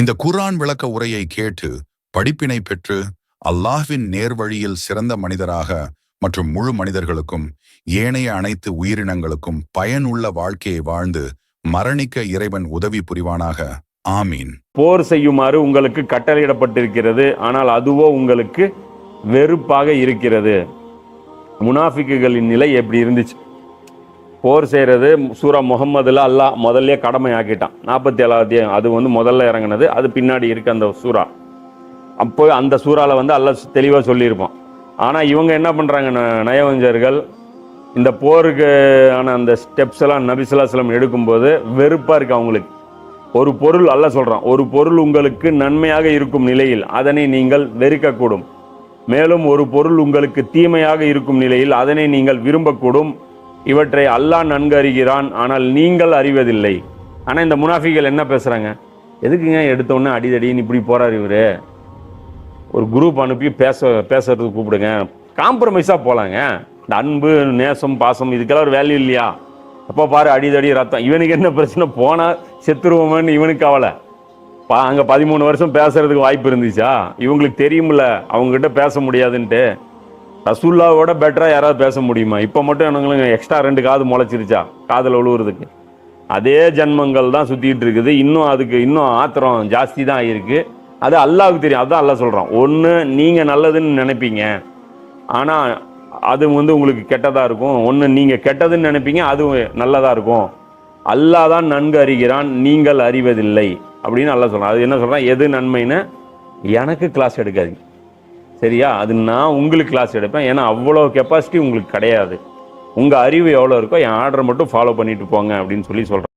இந்த குர்ஆன் விளக்க உரையை கேட்டு படிப்பினை பெற்று அல்லாஹ்வின் நேர்வழியில் சிறந்த மனிதராக மற்றும் முழு மனிதர்களுக்கும் ஏனைய அனைத்து உயிரினங்களுக்கும் பயனுள்ள வாழ்க்கையை வாழ்ந்து மரணிக்க இறைவன் உதவி புரிவானாக. ஆமீன். போர் செய்யுமாறு உங்களுக்கு கட்டளையிடப்பட்டிருக்கிறது. ஆனால் அதுவோ உங்களுக்கு வெறுப்பாக இருக்கிறது. முனாஃபிக்குகளின் நிலை எப்படி இருந்துச்சு? போர் செய்கிறது சூரா முகம்மதுல அல்லாஹ் முதல்ல கடமை ஆக்கிட்டான் நாற்பத்தி ஏழாவது அது வந்து முதல்ல இறங்குனது. அது பின்னாடி இருக்குது அந்த சூரா. அப்போ அந்த சூறால வந்து அல்ல தெளிவாக சொல்லியிருப்பான். ஆனால் இவங்க என்ன பண்ணுறாங்க நயவஞ்சர்கள் இந்த போருக்கு ஆன அந்த ஸ்டெப்ஸ் எல்லாம் நபிசுல்லாஸ்லம் எடுக்கும்போது வெறுப்பாக இருக்குது அவங்களுக்கு. ஒரு பொருள் அல்ல சொல்கிறான் ஒரு பொருள் உங்களுக்கு நன்மையாக இருக்கும் நிலையில் அதனை நீங்கள் வெறுக்கக்கூடும். மேலும் ஒரு பொருள் உங்களுக்கு தீமையாக இருக்கும் நிலையில் அதனை நீங்கள் விரும்பக்கூடும். இவற்றை அல்லாஹ் நன்கு அறிகிறான் ஆனால் நீங்கள் அறிவதில்லை. ஆனால் இந்த முனாஃபிகள் என்ன பேசுகிறாங்க எதுக்குங்க எடுத்த உடனே அடிதடின்னு இப்படி போகிறார் இவரு? ஒரு குரூப் அனுப்பி பேச பேசுறதுக்கு கூப்பிடுங்க. காம்ப்ரமைஸாக போகலாங்க இந்த அன்பு நேசம் பாசம் இதுக்கெல்லாம் ஒரு வேல்யூ இல்லையா? அப்போ பாரு அடிதடி ரத்தம். இவனுக்கு என்ன பிரச்சனை? போனால் செத்துருவோமேன்னு இவனுக்கு கவலை. பா அங்கே பதிமூணு வருஷம் பேசுகிறதுக்கு வாய்ப்பு இருந்துச்சா? இவங்களுக்கு தெரியும்ல அவங்ககிட்ட பேச முடியாதுன்ட்டு. ரசூல்லாவோட பெட்டராக யாராவது பேச முடியுமா? இப்போ மட்டும் எனக்கு எக்ஸ்ட்ரா ரெண்டு காது முளைச்சிருச்சா? காதில் விழுவுறதுக்கு அதே ஜன்மங்கள் தான் சுற்றிட்டு இருக்குது. இன்னும் அதுக்கு இன்னும் ஆத்திரம் ஜாஸ்தி தான் ஆகிருக்கு அது அல்லாவுக்கு தெரியும். அதுதான் அல்லா சொல்கிறான் ஒன்று நீங்கள் நல்லதுன்னு நினைப்பீங்க. ஆனால் அது வந்து உங்களுக்கு கெட்டதாக இருக்கும். ஒன்று நீங்கள் கெட்டதுன்னு நினைப்பீங்க. அது நல்லதாக இருக்கும். அல்லாஹ் தான் நன்கு அறிகிறான். நீங்கள் அறிவதில்லை. அப்படின்னு அல்லாஹ் சொல்கிறான் அது என்ன சொல்கிறான் எது நன்மைன்னு எனக்கு கிளாஸ் எடுக்காதீங்க. சரியா? அது நான் உங்களுக்கு கிளாஸ் எடுப்பேன். ஏன்னா அவ்வளோ கெப்பாசிட்டி உங்களுக்கு கிடையாது. உங்கள் அறிவு எவ்வளோ இருக்கோ என் ஆர்டர் மட்டும் ஃபாலோ பண்ணிட்டு போங்க அப்படின்னு சொல்லி சொல்கிறேன்